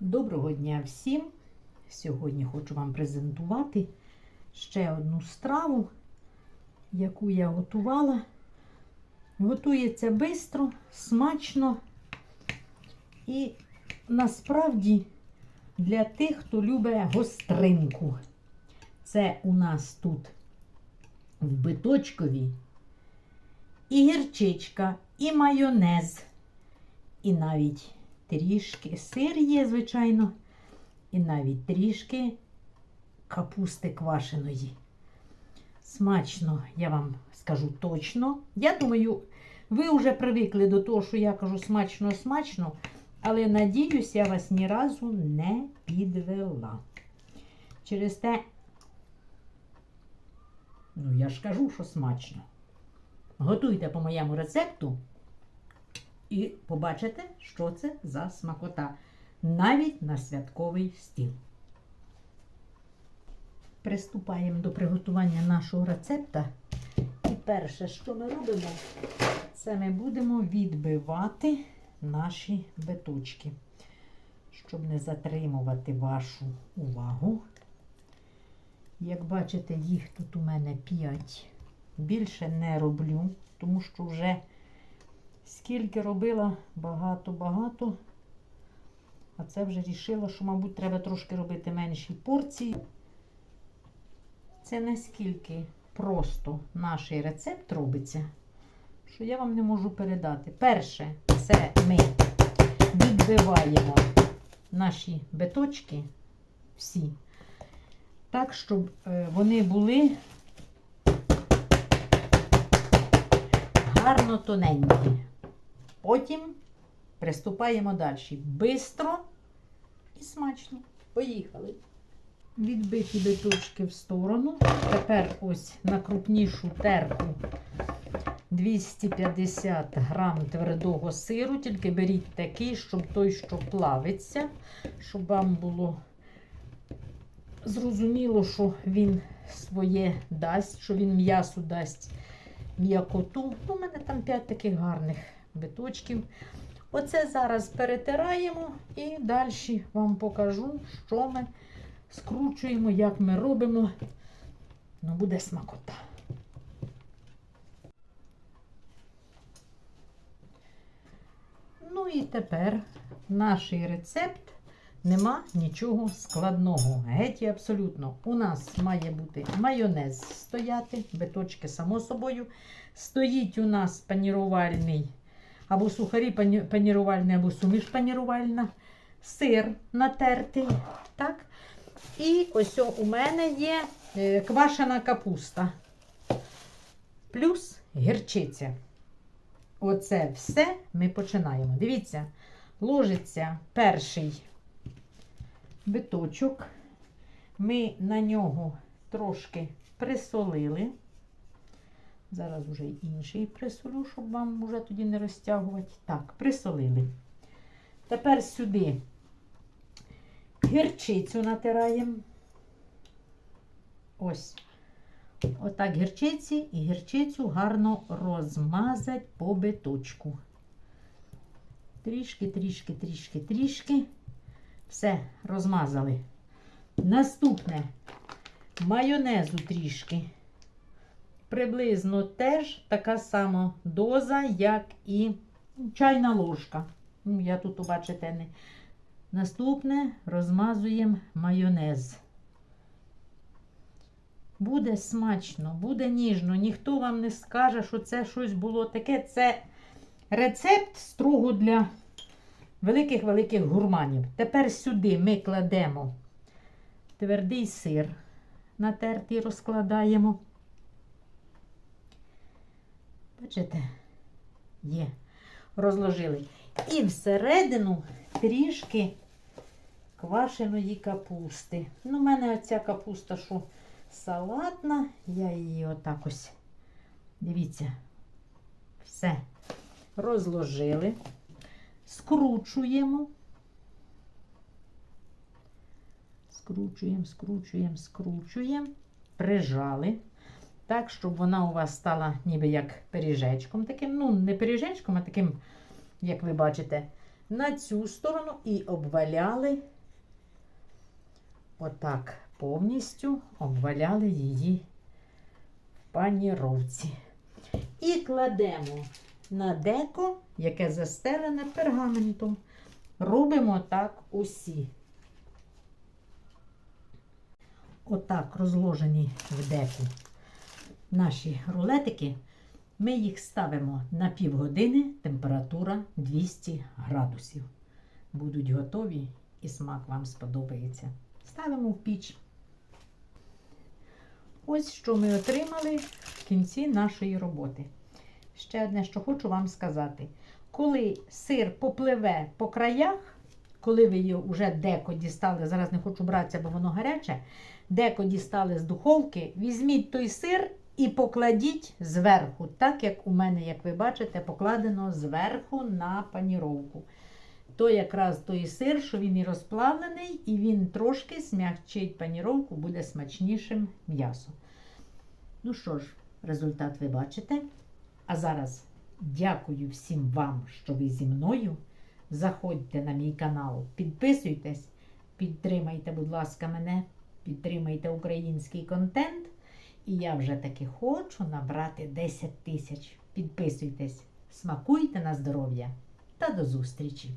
Доброго дня всім! Сьогодні хочу вам презентувати ще одну страву, яку я готувала. Готується швидко, смачно і насправді для тих, хто любить гостринку. Це у нас тут в биточкові і гірчичка, і майонез, і навіть трішки сир є, звичайно, і навіть трішки капусти квашеної. Смачно, я вам скажу точно. Я думаю, ви вже привикли до того, що я кажу смачно-смачно, але надіюсь, я вас ні разу не підвела. Через те, ну я ж кажу, що смачно. Готуйте по моєму рецепту. І побачите, що це за смакота. Навіть на святковий стіл. Приступаємо до приготування нашого рецепта. І перше, що ми робимо, це ми будемо відбивати наші биточки, щоб не затримувати вашу увагу. Як бачите, їх тут у мене 5. Більше не роблю, тому що вже Скільки робила, багато-багато. А це вже рішила, що, мабуть, треба трошки робити менші порції. Це наскільки просто наш рецепт робиться, що я вам не можу передати. Перше, це ми відбиваємо наші биточки всі, так, щоб е, вони були гарно тоненькі. Потім приступаємо далі. Бистро і смачно. Поїхали. Відбиті биточки в сторону. Тепер ось на крупнішу терку 250 грам твердого сиру. Тільки беріть такий, щоб той, що плавиться, щоб вам було зрозуміло, що він своє дасть, що він м'ясо дасть м'якоту. Ну, У мене там 5 таких гарних биточків. Оце зараз перетираємо і далі вам покажу, що ми скручуємо, як ми робимо. Ну, буде смакота. Ну і тепер наш рецепт нема нічого складного. Геть і абсолютно. У нас має бути майонез стояти, биточки, само собою. Стоїть у нас панірувальний або сухарі пані- панірувальний, або суміш панірувальна, сир натертий. так? І ось у мене є е, квашена капуста. Плюс гірчиця. Оце все ми починаємо. Дивіться, ложиться перший биточок. Ми на нього трошки присолили. Зараз вже інший присолю, щоб вам вже тоді не розтягувати. Так, присолили. Тепер сюди гірчицю натираємо. Ось. Отак гірчиці і гірчицю гарно розмазать по биточку. Трішки, трішки, трішки, трішки. Все, розмазали. Наступне майонезу трішки. Приблизно теж така сама доза, як і чайна ложка. Ну, я тут, бачите, не. Наступне розмазуємо майонез. Буде смачно, буде ніжно. Ніхто вам не скаже, що це щось було таке. Це рецепт строго для великих-великих гурманів. Тепер сюди ми кладемо твердий сир, натертий розкладаємо. Бачите? Є. Розложили. І всередину трішки квашеної капусти. Ну, у мене оця капуста, що салатна, я її отак ось. Дивіться, все. Розложили, скручуємо. Скручуємо, скручуємо, скручуємо, прижали. Так, щоб вона у вас стала ніби як пиріжечком таким. Ну, не пиріжечком, а таким, як ви бачите, на цю сторону і обваляли отак повністю обваляли її в паніровці. І кладемо на деко, яке застелене пергаментом. Робимо так усі. Отак розложені в деку наші рулетики. Ми їх ставимо на півгодини, температура 200 градусів. Будуть готові і смак вам сподобається. Ставимо в піч. Ось що ми отримали в кінці нашої роботи. Ще одне, що хочу вам сказати. Коли сир попливе по краях, коли ви його вже деко дістали, зараз не хочу братися, бо воно гаряче, деко дістали з духовки, візьміть той сир і покладіть зверху, так як у мене, як ви бачите, покладено зверху на паніровку. То якраз той сир, що він і розплавлений, і він трошки смягчить паніровку, буде смачнішим м'ясо. Ну що ж, результат ви бачите. А зараз дякую всім вам, що ви зі мною. Заходьте на мій канал, підписуйтесь, підтримайте, будь ласка, мене, підтримайте український контент. І я вже таки хочу набрати 10 тисяч. Підписуйтесь, смакуйте на здоров'я та до зустрічі!